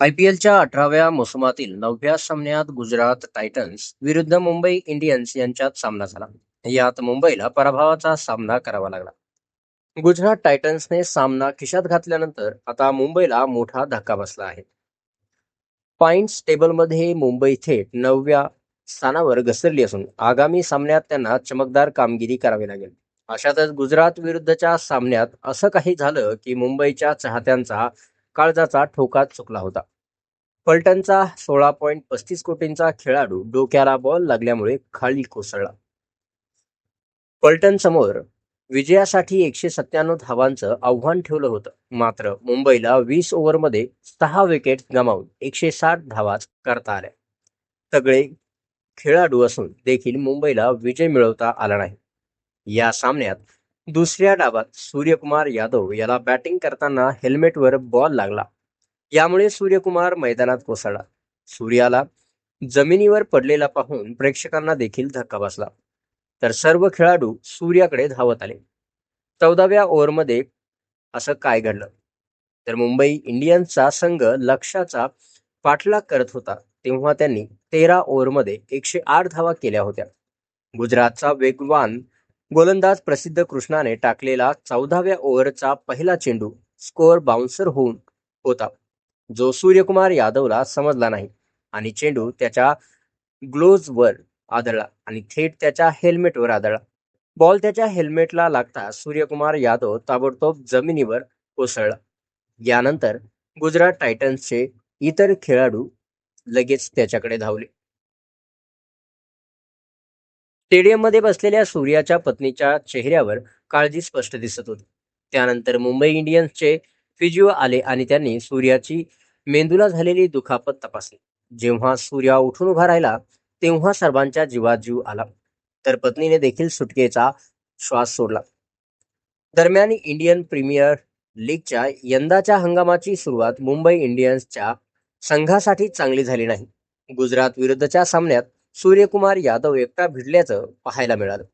I P एलच्या अठराव्या मोसमातील नवव्या सामन्यात गुजरात टायटन्स विरुद्ध मुंबई इंडियन्स यांच्यात सामना झाला. यात मुंबईला पराभवाचा सामना करावा लागला. गुजरात टायटन्सने सामना खिशात घातल्यानंतर आता मुंबईला मोठा धक्का बसला आहे. पॉइंट्स टेबलमध्ये मुंबई थेट नवव्या स्थानावर घसरली असून आगामी सामन्यात त्यांना चमकदार कामगिरी करावी लागेल. अशातच गुजरात विरुद्धच्या सामन्यात असं काही झालं की मुंबईच्या चाहत्यांचा काळजाचा ठोका चुकला होता. पलटणचा सोळा पॉईंट पस्तीस कोटींचा खेळाडू डोक्याला बॉल लागल्यामुळे खाली कोसळला. पलटन समोर विजयासाठी एकशे सत्त्याण्णव धावांचं आव्हान ठेवलं होतं. मात्र मुंबईला वीस ओव्हरमध्ये सहा विकेट गमावून एकशे साठ धावाच करता आल्या. सगळे खेळाडू असून देखील मुंबईला विजय मिळवता आला नाही. या सामन्यात दुसऱ्या डावात सूर्यकुमार यादव याला बॅटिंग करताना हेल्मेटवर बॉल लागला. यामुळे सूर्यकुमार मैदानात कोसळला. सूर्याला जमिनीवर पडलेला पाहून प्रेक्षकांना देखील धक्का बसला. तर सर्व खेळाडू सूर्याकडे धावत आले. चौदाव्या ओव्हरमध्ये असं काय घडलं? तर मुंबई इंडियन्सचा संघ लक्ष्याचा पाठलाग करत होता. तेव्हा त्यांनी तेरा ओव्हरमध्ये एकशे आठ धावा केल्या होत्या. गुजरातचा वेगवान गोलंदाज प्रसिद्ध कृष्णाने टाकलेला चौदाव्या ओव्हरचा पहिला चेंडू स्कोअर बाउन्सर होऊन होता. जो सूर्यकुमार यादवला समजला नाही आणि चेंडू त्याच्या ग्लोव्जवर आदळला आणि थेट त्याच्या हेल्मेटवर आदळला. बॉल त्याच्या हेल्मेटला लागता सूर्यकुमार यादव ताबडतोब जमिनीवर कोसळला. यानंतर गुजरात टायटन्सचे इतर खेळाडू लगेच त्याच्याकडे धावले. स्टेडियममध्ये बसलेल्या सूर्याच्या पत्नीच्या चेहऱ्यावर काळजी स्पष्ट दिसत होती. त्यानंतर मुंबई इंडियन्सचे फिजिओ आले आणि त्यांनी सूर्याची मेंदूला झालेली दुखापत तपासली. जेव्हा सूर्या उठून उभा राहिला तेव्हा सर्वांच्या जीवात जीव आला. तर पत्नीने देखील सुटकेचा श्वास सोडला. दरम्यान इंडियन प्रीमियर लीगच्या यंदाच्या हंगामाची सुरुवात मुंबई इंडियन्सच्या संघासाठी चांगली झाली नाही. गुजरात विरुद्धच्या सामन्यात सूर्यकुमार यादव एकटा भिडल्याचं पाहायला मिळालं.